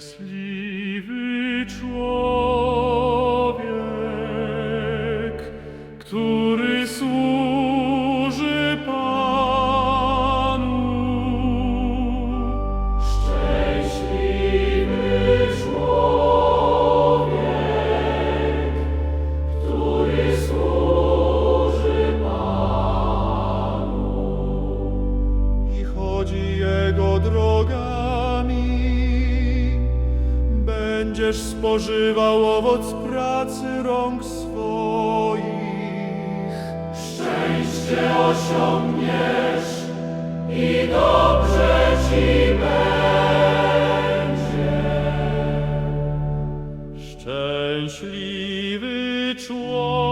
Szczęśliwy człowiek, który służy Panu. Szczęśliwy człowiek, który służy Panu. I chodzi Jego drogami, będziesz spożywał owoc pracy rąk swoich. Szczęście osiągniesz i dobrze ci będzie. Szczęśliwy człowiek,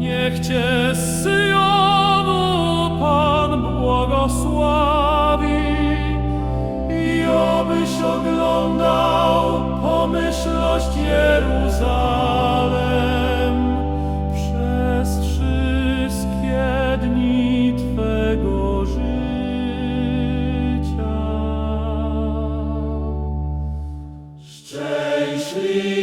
Niech Cię Syjonu Pan błogosławi i obyś oglądał pomyślność Jeruzalem przez wszystkie dni Twego życia. Szczęśliwy